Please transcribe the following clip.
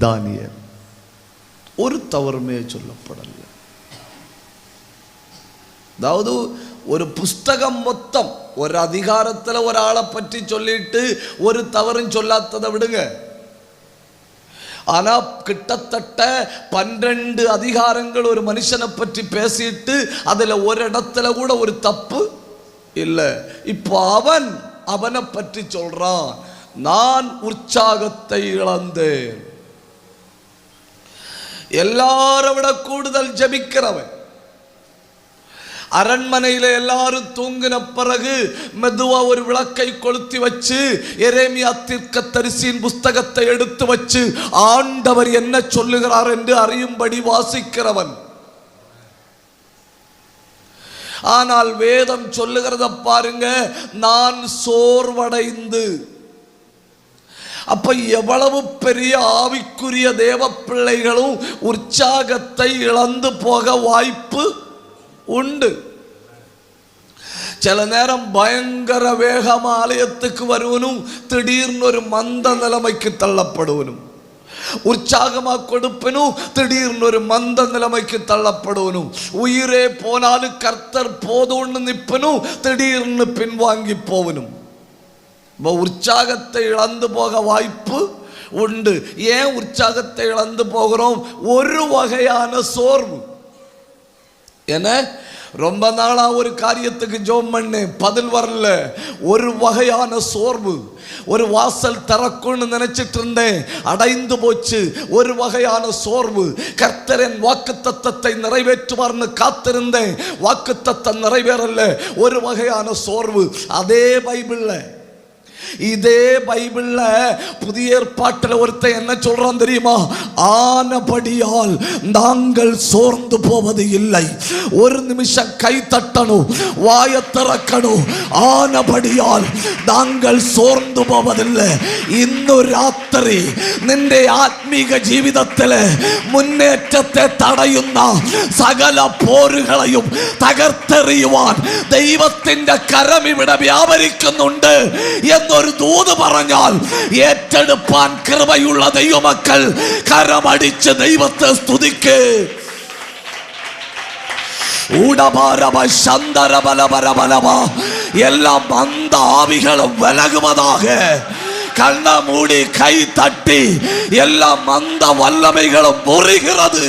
Daniel. ஒரு தவறுமே சொல்லப்படல. அதாவது ஒரு புஸ்தகம் மொத்தம் ஒரு அதிகாரத்தில் ஒரு ஆளை பற்றி சொல்லிட்டு ஒரு தவறும் சொல்லாததை விடுங்க. ஆனா கிட்டத்தட்ட பன்னிரண்டு அதிகாரங்கள் ஒரு மனுஷனை பற்றி பேசிட்டு அதுல ஒரு இடத்துல கூட ஒரு தப்பு இல்லை. இப்போ அவன் அவனை பற்றி சொல்றான். நான் உற்சாகத்தை இழந்தேன். எல்லாரை விட கூடுதல் ஜபிக்கிறவன். அரண்மனையில எல்லாரும் தூங்கின பிறகு மெதுவா ஒரு விளக்கை கொளுத்தி வச்சு எரேமியா தீர்க்க தரிசியின் புஸ்தகத்தை எடுத்து வச்சு ஆண்டவர் என்ன சொல்லுகிறார் என்று அறியும்படி வாசிக்கிறவன். ஆனால் வேதம் சொல்லுகிறத பாருங்க நான் சோர்வடைந்து அப்ப எவ்வளவு பெரிய ஆவிக்குரிய தேவ பிள்ளைகளும் உற்சாகத்தை இழந்து போக வாய்ப்பு உண்டு. சில நேரம் பயங்கர வேகமா ஆலயத்துக்கு வருவனும் திடீர்னு ஒரு மந்த நிலைமைக்கு தள்ளப்படுவனும். உற்சாகமாக கொடுப்பனும் திடீர்னு ஒரு மந்த நிலைமைக்கு தள்ளப்படுவனும். உயிரே போனாலும் கர்த்தர் போதும்னு நிற்பனும் திடீர்னு பின்வாங்கி போவனும். உற்சாகத்தை இழந்து போக வாய்ப்பு உண்டு. ஏன் உற்சாகத்தை இழந்து போகிறோம்? ஒரு வகையான சோர்வு. என ரொம்ப நாளா ஒரு காரியத்துக்கு ஜோம் பண்ணு பதில் வரல. ஒரு வகையான சோர்வு. ஒரு வாசல் திறக்கும்னு நினைச்சிட்டு இருந்தேன். அடைந்து போச்சு. ஒரு வகையான சோர்வு. கர்த்தரின் வாக்கு தத்தத்தை நிறைவேற்றுவார்னு காத்திருந்தேன். வாக்கு தத்தம் நிறைவேறல. ஒரு வகையான சோர்வு. அதே பைபிள்ல இதே பைபிள்ல புதிய ஏற்பாட்டில் ஒருத்தன் என்ன சொல்றான் தெரியுமா ஆனபடியால் நாங்கள் சோர்ந்து போவது இல்லை ஒரு நிமிஷம் கை தட்டணும் வாய திறக்கணும் ஆனபடியால் நாங்கள் சோர்ந்து போவதில்லை ഇന്ന് രാത്രി നിന്റെ ആത്മീക ജീവിതത്തില് മുന്നേറ്റത്തെ തടയുന്ന സകല പോരുകളെയും തകർത്തെറിയുവാൻ ദൈവത്തിന്റെ കരം ഇവിടെ വ്യാപരിക്കുന്നുണ്ട് എന്നൊരു ദൂത് പറഞ്ഞാൽ ഏറ്റെടുപ്പാൻ കൃപയുള്ള ദൈവമക്കൾ കരമടിച്ച് ദൈവത്തെ സ്തുതിക്ക് എല്ലാ മന്ദ ആവികളും വിലകുമതാക കണ്ണ മൂടി കൈ തട്ടി എല്ലാ മന്ദ വല്ലമൈകളും മുറിகிறது